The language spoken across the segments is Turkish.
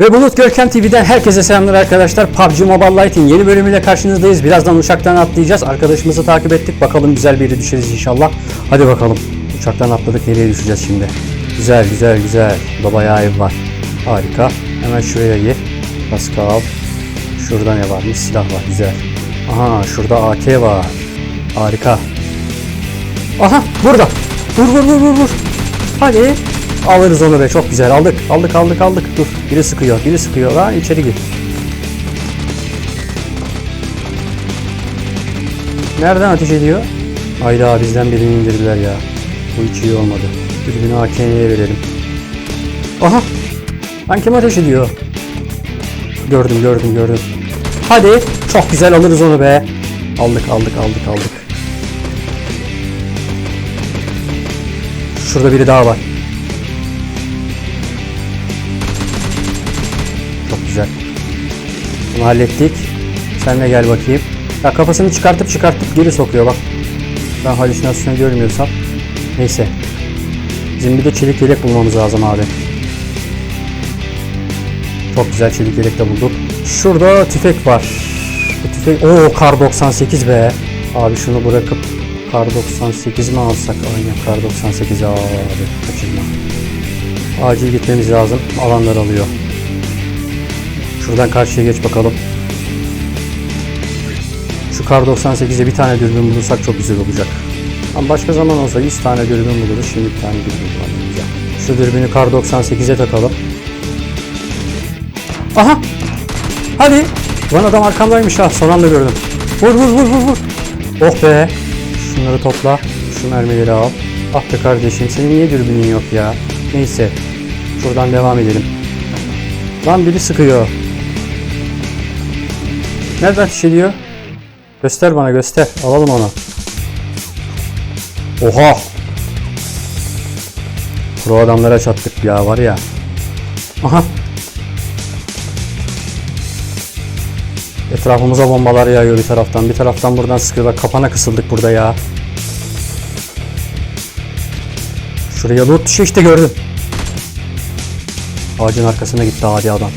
Ve Bulut Görkem TV'den herkese selamlar arkadaşlar. PUBG Mobile Lite'in yeni bölümüyle karşınızdayız. Birazdan uçaktan atlayacağız. Arkadaşımızı takip ettik. Bakalım güzel bir yere düşeriz inşallah. Hadi bakalım. Uçaktan atladık. Nereye düşeceğiz şimdi? Güzel güzel güzel. Burada bayağı ev var. Harika. Hemen şuraya gir. Kaskı al. Şurada ne varmış? Silah var. Güzel. Aha şurada AK var. Harika. Aha burada. Vur vur vur vur vur. Hadi. Alırız onu be çok güzel. Aldık aldık aldık aldık. Dur biri sıkıyor biri sıkıyor. Lan içeri gir. Nereden ateş ediyor? Hayda bizden birini indirdiler ya. Bu hiç iyi olmadı. Dürbünü AK'ye verelim. Aha! Lan kim ateş ediyor? Gördüm gördüm gördüm. Hadi çok güzel alırız onu be. Aldık aldık aldık aldık. Şurada biri daha var güzel. Bunu hallettik. Sen de gel bakayım. Ya kafasını çıkartıp çıkartıp geri sokuyor bak. Ben halüsinasyon görmüyorsam. Neyse. Bizim bir de çelik yelek bulmamız lazım abi. Çok güzel çelik yelek de bulduk. Şurada tüfek var. Bu tüfek... Oo kar 98 be. Abi şunu bırakıp kar 98 mi alsak? Aynen kar 98 abi. Kaçırma. Acil gitmemiz lazım. Alanlar alıyor. Şuradan karşıya geç bakalım. Şu kar 98'e bir tane dürbün bulursak çok güzel olacak. Ama başka zaman olsa 100 tane dürbün buluruz. Şimdi bir tane dürbün. Güzel. Şu dürbünü kar 98'e takalım. Aha! Hadi! Lan adam arkamdaymış ha. Son anda gördüm. Vur vur vur vur vur. Oh be! Şunları topla. Şu mermileri al. Ah be kardeşim senin niye dürbünün yok ya? Neyse. Şuradan devam edelim. Lan biri sıkıyor. Nereden ateş ediyor? Göster bana göster. Alalım onu. Oha! Pro adamlara çattık ya var ya. Aha. Etrafımıza bombalar yağıyor bir taraftan. Bir taraftan buradan sıkıyorlar. Kapana kısıldık burada ya. Şuraya loot düşüyor işte gördüm. Ağacın arkasına gitti hadi adam.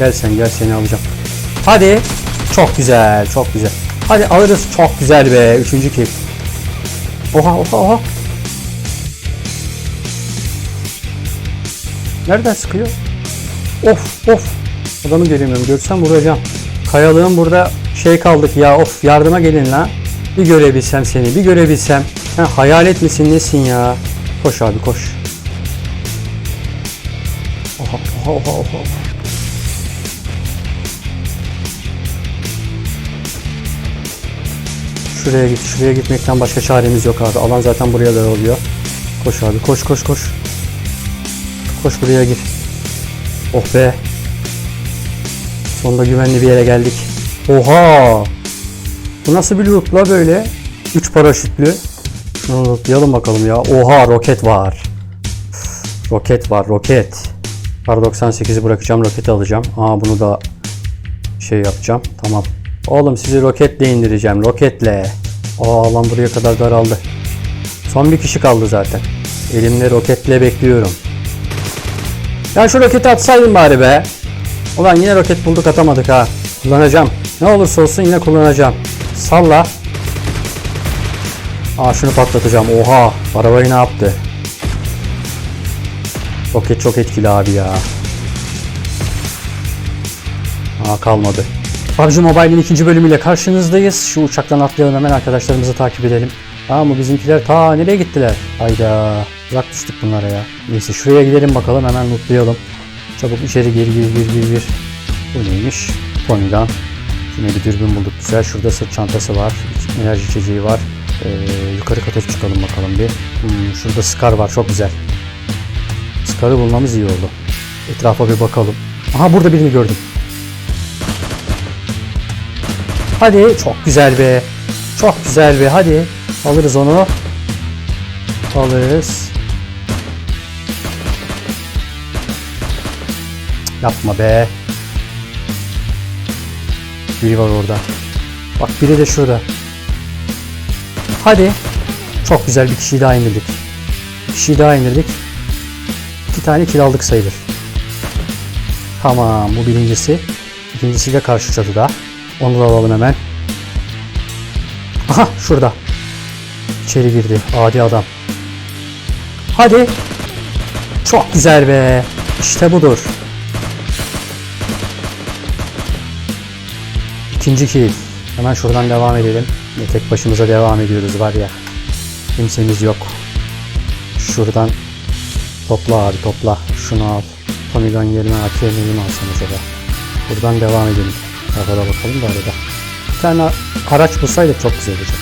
Gel sen gel seni alacağım. Hadi. Çok güzel çok güzel. Hadi alırız çok güzel be. Üçüncü kill. Oha oha oha. Nereden sıkıyor? Of of. Adamı göremiyorum. Görsem vuracağım. Kayalığın burada şey kaldık ya. Of yardıma gelin la. Bir görebilsem seni. Bir görebilsem. Ha, hayalet misin nesin ya? Koş abi koş. Oha oha oha oha. Şuraya git, şuraya gitmekten başka çaremiz yok abi. Alan zaten buraya da oluyor. Koş abi, koş koş koş. Koş buraya gir. Oh be. Sonunda güvenli bir yere geldik. Oha! Bu nasıl bir loot la böyle? 3 paraşütlü. Şunu lootlayalım bakalım ya. Oha roket var. Roket var, roket. Kar 98'i bırakacağım, roketi alacağım. Aa bunu da şey yapacağım. Tamam. Oğlum sizi roketle indireceğim, roketle. Aa lan buraya kadar daraldı. Son bir kişi kaldı zaten. Elimde roketle bekliyorum. Ya şu roketi atsaydın bari be. Ulan yine roket bulduk atamadık ha. Kullanacağım. Ne olursa olsun yine kullanacağım. Salla. Aa şunu patlatacağım. Oha. Arabayı ne yaptı? Roket çok etkili abi ya. Aa kalmadı. PUBG Mobile'in ikinci bölümüyle karşınızdayız. Şu uçaktan atlayalım hemen arkadaşlarımızı takip edelim. Aa mı bizimkiler ta nereye gittiler? Hayda. Uzak düştük bunlara ya. Neyse şuraya gidelim bakalım hemen lootlayalım. Çabuk içeri gir gir gir gir gir. Bu neymiş? Tony'dan. Yine bir dürbün bulduk güzel. Şurada sırt çantası var. Enerji içeceği var. Ee, yukarı kata çıkalım bakalım bir. Hmm, şurada Scar var çok güzel. Scar'ı bulmamız iyi oldu. Etrafa bir bakalım. Aha burada birini gördüm. Hadi çok güzel be. Çok güzel be hadi. Alırız onu. Alırız. Yapma be. Biri var orada. Bak biri de şurada. Hadi. Çok güzel bir kişiyi daha indirdik. Bir kişiyi daha indirdik. İki tane kill sayılır. Tamam bu birincisi. İkincisi de karşı çatıda. Onu da alalım hemen. Aha şurada. İçeri girdi. Adi adam. Hadi. Çok güzel be. İşte budur. İkinci kill. Hemen şuradan devam edelim. Ve tek başımıza devam ediyoruz var ya. Kimsemiz yok. Şuradan topla abi topla. Şunu al. Tommy Gun yerine AKM'yi mi alsam acaba? Buradan devam edelim. Arada bakalım da arada. Bir tane araç bulsaydık çok güzel olacak.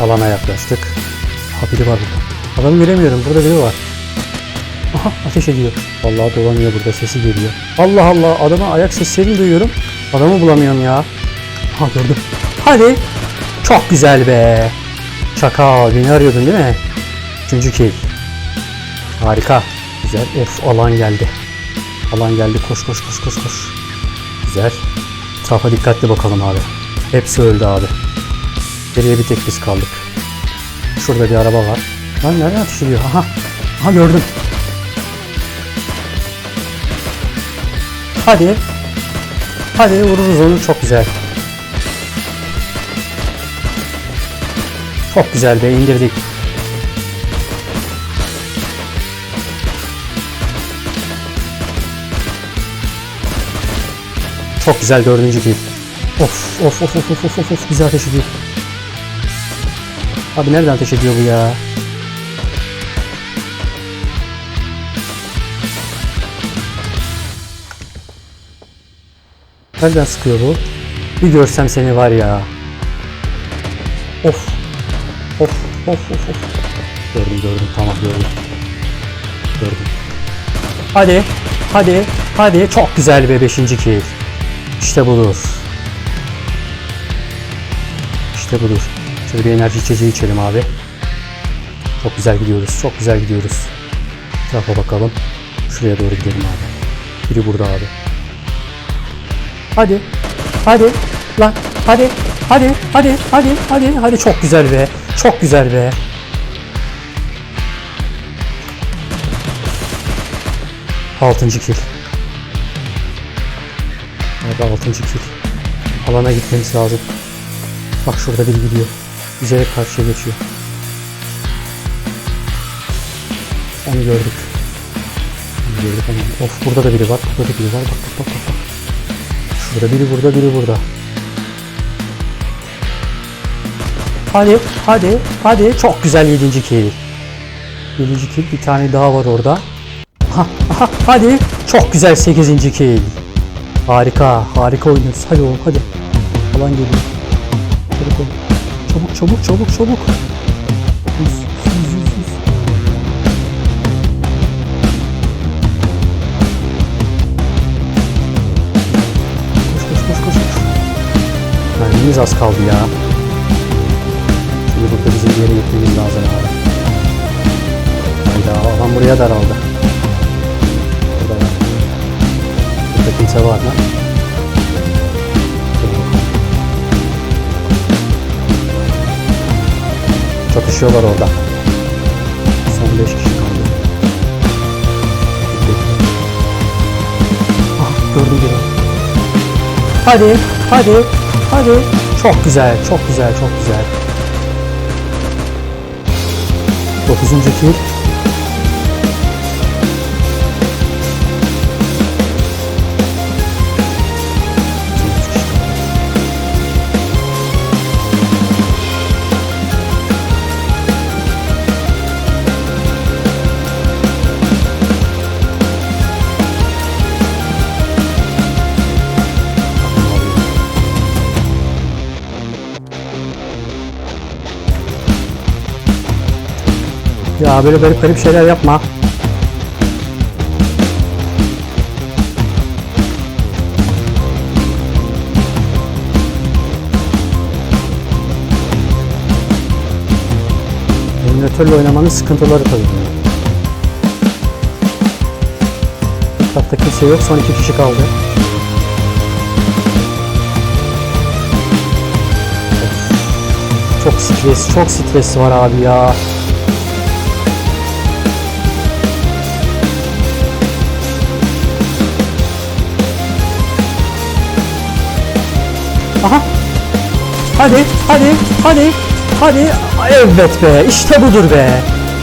Alana yaklaştık. Ha biri var burada. Adamı göremiyorum. Burada biri var. Aha ateş ediyor. Vallahi dolanıyor burada sesi geliyor. Allah Allah adama ayak seslerini duyuyorum. Adamı bulamıyorum ya. Ha gördüm. Hadi. Çok güzel be. Çakal beni arıyordun değil mi? Üçüncü kill. Harika. Güzel. Of alan geldi. Alan geldi. Koş koş koş koş koş. Güzel. Etrafa dikkatli bakalım abi. Hepsi öldü abi. Geriye bir tek biz kaldık. Şurada bir araba var. Lan nereden ateş ediyor? Aha. Aha gördüm. Hadi. Hadi vururuz onu. Çok güzel. Çok güzel be indirdik. Çok güzel dördüncü kill. Of of of of of of of güzel ateş ediyor. Abi nereden ateş ediyor bu ya? Nereden sıkıyor bu? Bir görsem seni var ya. Of. Of of of of. Gördüm gördüm tamam gördüm. Gördüm. Hadi. Hadi. Hadi. Çok güzel be 5. kill. İşte budur. İşte budur. Şöyle bir enerji içeceği içelim abi. Çok güzel gidiyoruz. Çok güzel gidiyoruz. Etrafa bakalım. Şuraya doğru gidelim abi. Biri burada abi. Hadi. Hadi. Lan. Hadi. Hadi. Hadi. Hadi. Hadi. Hadi. Çok güzel be. Çok güzel be. Altıncı kill. Abi altıncı kill. Alana gitmemiz lazım. Bak şurada biri gidiyor. Bize karşıya geçiyor. Onu gördük. Onu gördük ama. Of burada da biri var. Burada da biri var. Bak bak bak bak. bak. Şurada biri burada biri burada. Hadi hadi hadi çok güzel 7. kill. 7. kill bir tane daha var orada. Ha, aha, hadi çok güzel 8. kill. Harika harika oynuyoruz. Hadi oğlum hadi. Falan geliyor. Çabuk ol. Çabuk çabuk çabuk çabuk. Yüz, yüz, yüz, yüz. Koş koş koş koş. koş. Az kaldı ya. Şimdi burada bizim bir yere gitmemiz lazım abi. Hayda alan buraya daraldı. Burada kimse var mı? Çatışıyorlar orada. Son 5 kişi kaldı. Ah gördüm biri. Hadi, hadi, hadi. Çok güzel, çok güzel, çok güzel. 9. kill. Ya böyle garip garip şeyler yapma. Emülatörle oynamanın sıkıntıları tabii. Etrafta kimse yok. Son iki kişi kaldı. Çok stres, çok stres var abi ya. Aha. Hadi, hadi, hadi, hadi. Evet be, işte budur be.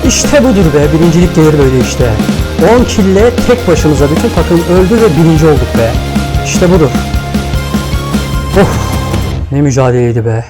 İşte budur be, birincilik gelir böyle işte. 10 kille tek başımıza bütün takım öldü ve birinci olduk be. İşte budur. Of, ne mücadeleydi be.